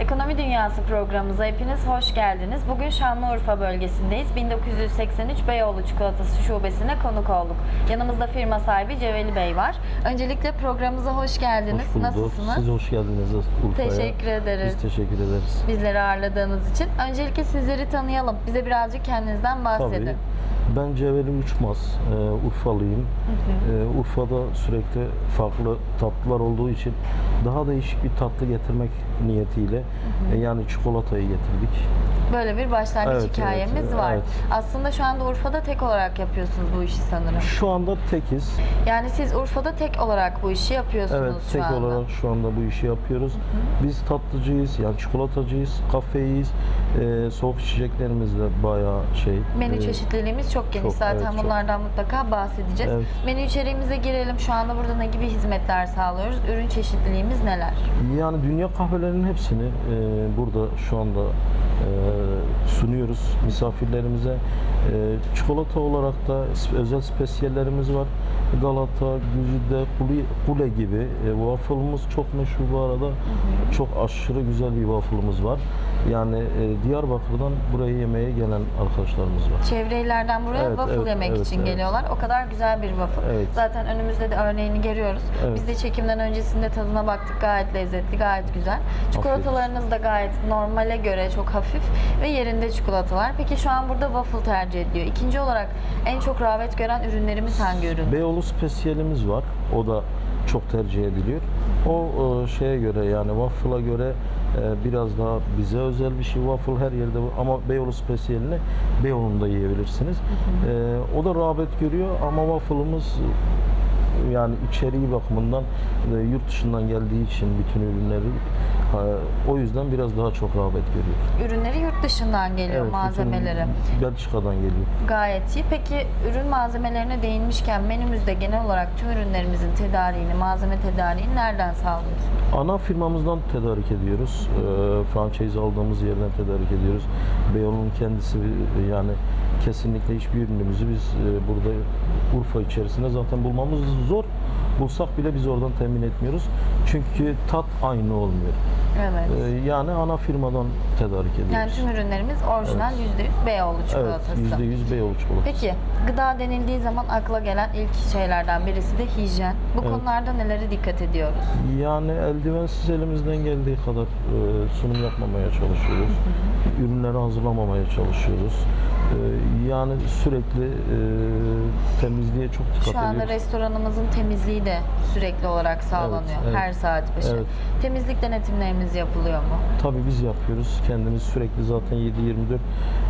Ekonomi Dünyası programımıza hepiniz hoş geldiniz. Bugün Şanlıurfa bölgesindeyiz. 1983 Beyoğlu Çikolatası Şubesi'ne konuk olduk. Yanımızda firma sahibi Ceveli Bey var. Öncelikle programımıza hoş geldiniz. Hoş bulduk. Nasılsınız? Siz hoş geldiniz Urfa'ya. Teşekkür ederiz. Biz teşekkür ederiz. Bizleri ağırladığınız için. Öncelikle sizleri tanıyalım. Bize birazcık kendinizden bahsedin. Tabii. Ben Ceveli Uçmaz, e, Urfalıyım. E, Urfa'da sürekli farklı tatlılar olduğu için daha değişik bir tatlı getirmek niyetiyle e, yani çikolatayı getirdik. Böyle bir başlangıç Evet, hikayemiz evet, var. evet. Aslında şu anda Urfa'da tek olarak yapıyorsunuz bu işi sanırım. Şu anda tekiz. Yani siz Urfa'da tek olarak bu işi yapıyorsunuz Evet, şu tek anda. olarak şu anda bu işi yapıyoruz. Biz tatlıcıyız, yani çikolatacıyız, kafeyiz. E, soğuk içeceklerimiz de bayağı şey. Menü e, çeşitliliğimiz çok geniş. çok, Zaten evet, çok. bunlardan mutlaka bahsedeceğiz. Evet. Menü içeriğimize girelim. Şu anda burada ne gibi hizmetler sağlıyoruz? Ürün çeşitliliğimiz neler? Yani dünya kahvelerinin hepsini e, burada şu anda e, sunuyoruz misafirlerimize. E, çikolata olarak da özel spesiyellerimiz var. Galata, Güzide, Kule, gibi. E, waffle'ımız çok meşhur bu arada. Çok aşırı güzel bir waffle'ımız var. Yani e, Diyarbakır'dan buraya yemeğe gelen arkadaşlarımız var. Çevre illerden buraya Evet, waffle evet, yemek evet, için evet. geliyorlar. O kadar güzel bir waffle. Evet. Zaten önümüzde de örneğini görüyoruz. Evet. Biz de çekimden öncesinde tadına baktık. Gayet lezzetli, gayet güzel. Çikolatalarınız da gayet normale göre çok hafif ve yerinde çikolatalar. Peki şu an burada waffle tercih ediliyor. İkinci olarak en çok rağbet gören ürünlerimiz hangi ürün? Beyoğlu spesiyelimiz var. O da çok tercih ediliyor. O e, şeye göre yani waffle'a göre e, biraz daha bize özel bir şey. Waffle her yerde ama Beyoğlu spesiyelini Beyoğlu'nda yiyebilirsiniz. E, o da rağbet görüyor ama waffle'ımız yani içeriği bakımından e, yurt dışından geldiği için bütün ürünleri e, o yüzden biraz daha çok rağbet görüyor. Ürünleri yurt dışından geliyor Evet, bütün malzemeleri. Belçika'dan geliyor. Gayet iyi. Peki ürün malzemelerine değinmişken menümüzde genel olarak tüm ürünlerimizin tedariğini, malzeme tedariğini nereden sağlıyorsunuz? Ana firmamızdan tedarik ediyoruz. E, franchise aldığımız yerden tedarik ediyoruz. Beyoğlu'nun kendisi e, yani kesinlikle hiçbir ürünümüzü biz e, burada Urfa içerisinde zaten bulmamız zor. Bulsak bile biz oradan temin etmiyoruz. Çünkü tat aynı olmuyor. Evet. E, yani ana firmadan tedarik ediyoruz. Yani tüm ürünlerimiz orijinal %100 Beyoğlu evet, çikolatası. %100 Beyoğlu çikolatası. Peki gıda denildiği zaman akla gelen ilk şeylerden birisi de hijyen. Bu Evet. konularda nelere dikkat ediyoruz? Yani eldivensiz elimizden geldiği kadar e, sunum yapmamaya çalışıyoruz. Ürünleri hazırlamamaya çalışıyoruz. E, yani sürekli e, temizliğe çok dikkat Şu anda ediyoruz. restoranımızın temizliği de sürekli olarak sağlanıyor. evet. Her saat başı. Evet. Temizlik denetimlerimiz yapılıyor mu? Tabii biz yapıyoruz. Kendimiz sürekli zaten 7-24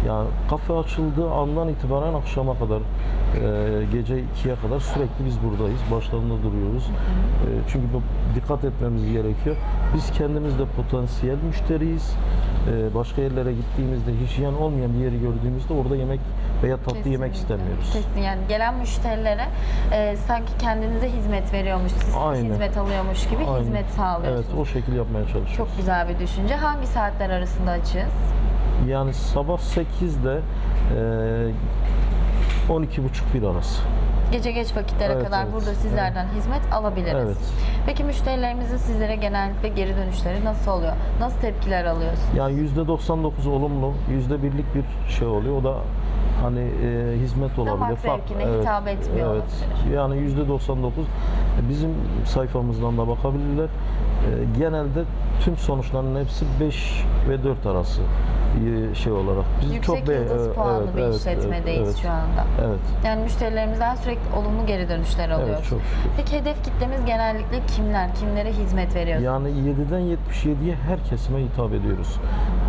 yani kafe açıldığı andan itibaren akşama kadar e, gece 2'ye kadar sürekli biz buradayız. Başlarında duruyoruz. E, çünkü bu dikkat etmemiz gerekiyor. Biz kendimiz de potansiyel müşteriyiz. E, başka yerlere gittiğimizde hijyen olmayan bir yeri gördüğümüzde orada yemek veya tatlı yemek Kesinlikle. istemiyoruz. Kesin yani gelen müşterilere e, sanki kendinize hizmet veriyormuş, Aynen. hizmet alıyormuş gibi Aynen. hizmet sağlıyorsunuz. Evet o şekilde yapmaya çalışıyoruz. Çok güzel bir düşünce. Hangi saatler arasında açığız? Yani sabah 8'de e, 12.30-1 arası. Gece geç vakitlere Evet, kadar evet. burada sizlerden hizmet alabiliriz. Evet. Peki müşterilerimizin sizlere genellikle geri dönüşleri nasıl oluyor? Nasıl tepkiler alıyorsunuz? Yani %99 olumlu, %1'lik bir şey oluyor. O da hani e, hizmet olabilir. Damak Fark- zevkine hitap etmiyor evet. olabilir. Yani %99 bizim sayfamızdan da bakabilirler. E, genelde tüm sonuçların hepsi 5 ve 4 arası e, şey olarak. Biz Yüksek be- yıldız evet, puanlı evet, bir evet, işletmedeyiz evet, şu anda. Evet. Yani müşterilerimizden sürekli olumlu geri dönüşler alıyoruz. çok şükür. Peki hedef kitlemiz genellikle kimler? Kimlere hizmet veriyorsunuz? Yani 7'den 77'ye her kesime hitap ediyoruz.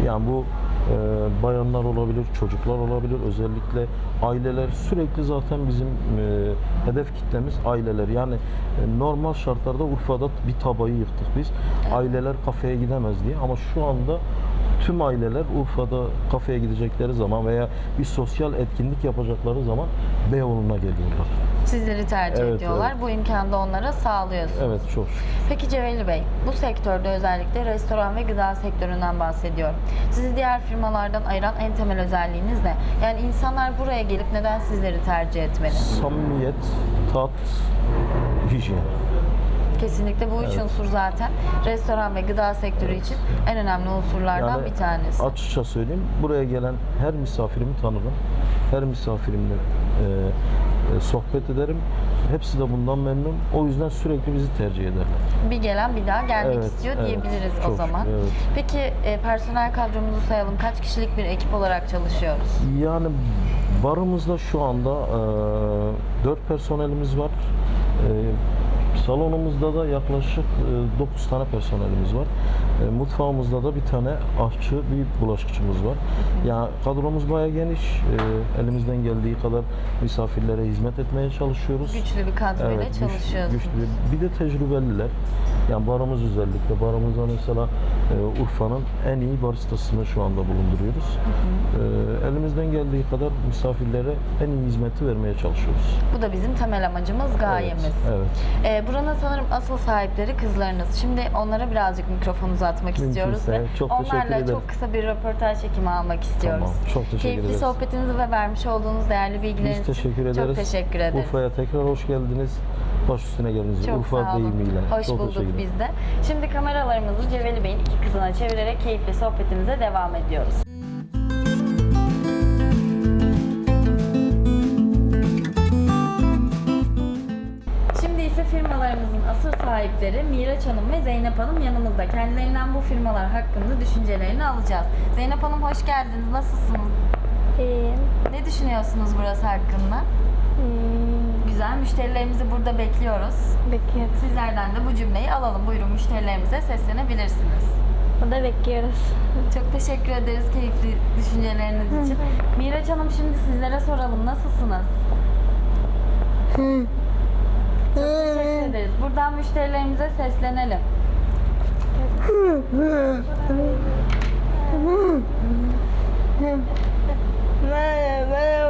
Yani bu e, bayanlar olabilir, çocuklar olabilir, özellikle aileler sürekli zaten bizim e, hedef kitlemiz aileler. Yani e, normal şartlarda Urfa'da bir tabayı yıktık biz. Aileler kafeye gidemez diye ama şu anda tüm aileler Urfa'da kafeye gidecekleri zaman veya bir sosyal etkinlik yapacakları zaman Beyoğlu'na geliyorlar. Sizleri tercih Evet, ediyorlar. evet. Bu imkanı da onlara sağlıyorsunuz. Evet çok şükür. Peki Ceveli Bey, bu sektörde özellikle restoran ve gıda sektöründen bahsediyorum. Sizi diğer firmalardan ayıran en temel özelliğiniz ne? Yani insanlar buraya gelip neden sizleri tercih etmeli? Samimiyet, tat, hijyen. Kesinlikle bu üç Evet. unsur zaten restoran ve gıda sektörü için en önemli unsurlardan Yani bir tanesi. Açıkça söyleyeyim, buraya gelen her misafirimi tanırım. Her misafirimle e, e, sohbet ederim. Hepsi de bundan memnun. O yüzden sürekli bizi tercih ederler. Bir gelen bir daha gelmek Evet, istiyor evet. diyebiliriz o Çok zaman. şükür, evet. Peki e, personel kadromuzu sayalım. Kaç kişilik bir ekip olarak çalışıyoruz? Yani barımızda şu anda e, 4 personelimiz var. E, salonumuzda da yaklaşık 9 tane personelimiz var. E, mutfağımızda da bir tane aşçı, bir bulaşıkçımız var. Yani kadromuz bayağı geniş. E, elimizden geldiği kadar misafirlere hizmet etmeye çalışıyoruz. Güçlü bir kadroyla güç- çalışıyorsunuz. güçlü. Bir de tecrübeliler. Yani barımız özellikle. Barımızda mesela e, Urfa'nın en iyi baristasını şu anda bulunduruyoruz. E, elimizden geldiği kadar misafirlere en iyi hizmeti vermeye çalışıyoruz. Bu da bizim temel amacımız, gayemiz. Evet. evet. E, buranın sanırım asıl sahipleri kızlarınız. Şimdi onlara birazcık mikrofonu uzatmak istiyoruz ve Mümkünse. Çok teşekkür onlarla çok kısa bir röportaj çekimi almak istiyoruz. Tamam, çok teşekkür Keyifli ederiz. sohbetinizi ve vermiş olduğunuz değerli bilgileriniz teşekkür için ederiz. çok teşekkür ederiz. Urfa'ya tekrar hoş geldiniz. Baş üstüne geldiniz. Çok Urfa sağ olun. deyimiyle. Hoş Çok bulduk biz de. Şimdi kameralarımızı Ceveli Bey'in iki kızına çevirerek keyifli sohbetimize devam ediyoruz. Şimdi ise firmalarımızın asıl sahipleri Miraç Hanım ve Zeynep Hanım yanımızda. Kendilerinden bu firmalar hakkında düşüncelerini alacağız. Zeynep Hanım hoş geldiniz. Nasılsınız? İyiyim. Ne düşünüyorsunuz burası hakkında? Hmm, Güzel. Müşterilerimizi burada bekliyoruz. bekliyoruz. Sizlerden de bu cümleyi alalım. Buyurun müşterilerimize seslenebilirsiniz. Burada bekliyoruz. Çok teşekkür ederiz keyifli düşünceleriniz için. Miraç Hanım şimdi sizlere soralım. Nasılsınız? Çok teşekkür ederiz. Buradan müşterilerimize seslenelim. Merhaba.